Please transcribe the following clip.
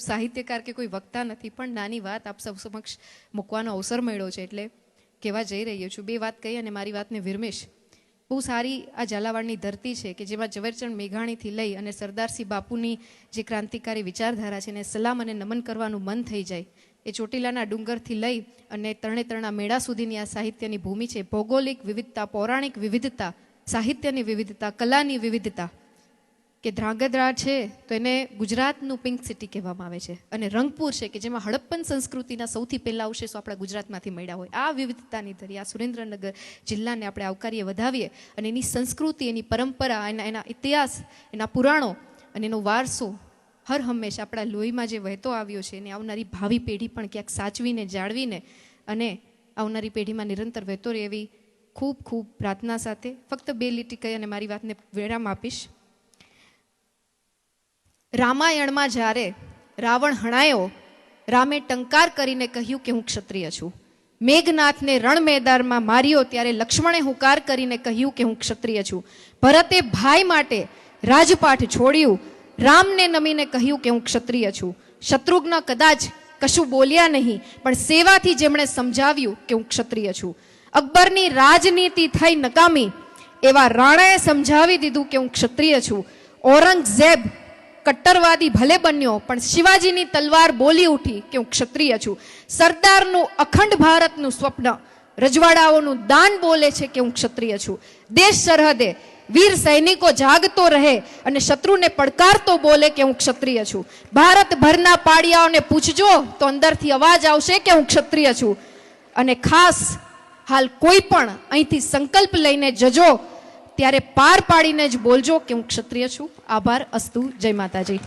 સાહિત્યકાર કે કોઈ વક્તા નથી, પણ નાની વાત આપ સૌ સમક્ષ મૂકવાનો અવસર મળ્યો છે એટલે કહેવા જઈ રહ્યો છું. બે વાત કહી અને મારી વાતને વિરમેશ. બહુ સારી આ ઝાલાવાડની ધરતી છે કે જેમાં ઝવેરચંદ મેઘાણીથી લઈ અને સરદારસિંહ બાપુની જે ક્રાંતિકારી વિચારધારા છે એને સલામ અને નમન કરવાનું મન થઈ જાય, એ ચોટીલાના ડુંગરથી લઈ અને તરણેતરના મેળા સુધીની આ સાહિત્યની ભૂમિ છે. ભૌગોલિક વિવિધતા, પૌરાણિક વિવિધતા, સાહિત્યની વિવિધતા, કલાની વિવિધતા કે ધ્રાંગધ્રા છે, તો એને ગુજરાતનું પિંક સિટી કહેવામાં આવે છે. અને રંગપુર છે, કે જેમાં હડપ્પન સંસ્કૃતિના સૌથી પહેલા અવશેષો આપણા ગુજરાતમાંથી મળ્યા હોય. આ વિવિધતાની ધરી, આ સુરેન્દ્રનગર જિલ્લાને આપણે આવકારીએ, વધાવીએ. અને એની સંસ્કૃતિ, એની પરંપરા, એના એના ઇતિહાસ, એના પુરાણો અને એનો વારસો હર હંમેશા આપણા લોહીમાં જે વહેતો આવ્યો છે, એને આવનારી ભાવિ પેઢી પણ ક્યાંક સાચવીને, જાળવીને અને આવનારી પેઢીમાં નિરંતર વહેતો રહે એવી ખૂબ ખૂબ પ્રાર્થના સાથે ફક્ત બે લીટી કહી અને મારી વાતને વિરામ આપીશ. રામાયણમાં જ્યારે રાવણ હણાયો, રામે ટંકાર કરીને કહ્યું કે હું ક્ષત્રિય છું. મેઘનાથને રણ મેદાનમાં માર્યો ત્યારે લક્ષ્મણે હુંકાર કરીને કહ્યું કે હું ક્ષત્રિય છું. ભરતે ભાઈ માટે રાજપાઠ છોડ્યું. રામને નમીને કહ્યું કે હું ક્ષત્રિય છું. શત્રુઘ્ન કદાચ કશું બોલ્યા નહીં, પણ સેવાથી જેમણે સમજાવ્યું કે હું ક્ષત્રિય છું. અકબરની રાજનીતિ થઈ નકામી, એવા રાણાએ સમજાવી દીધું કે હું ક્ષત્રિય છું. ઔરંગઝેબ કટ્ટરવાદી ભલે બન્યો, પણ શિવાજીની તલવાર બોલી ઉઠી કે હું ક્ષત્રિય છું. સરદારનું અખંડ ભારતનું સ્વપ્ન, રજવાડાઓનું દાન બોલે છે કે હું ક્ષત્રિય છું. દેશ સરહદે વીર સૈનિકો જાગતો રહે અને શત્રુને પડકારતો બોલે કે હું ક્ષત્રિય છું. ભારતભરના પાડિયાઓને પૂછજો તો અંદરથી અવાજ આવશે કે હું ક્ષત્રિય છું. અને ખાસ હાલ કોઈ પણ અહીંથી સંકલ્પ લઈને જજો ત્યારે પાર પાડીને જ બોલજો કે હું ક્ષત્રિય છું. આભાર અસ્તુ જય માતાજી.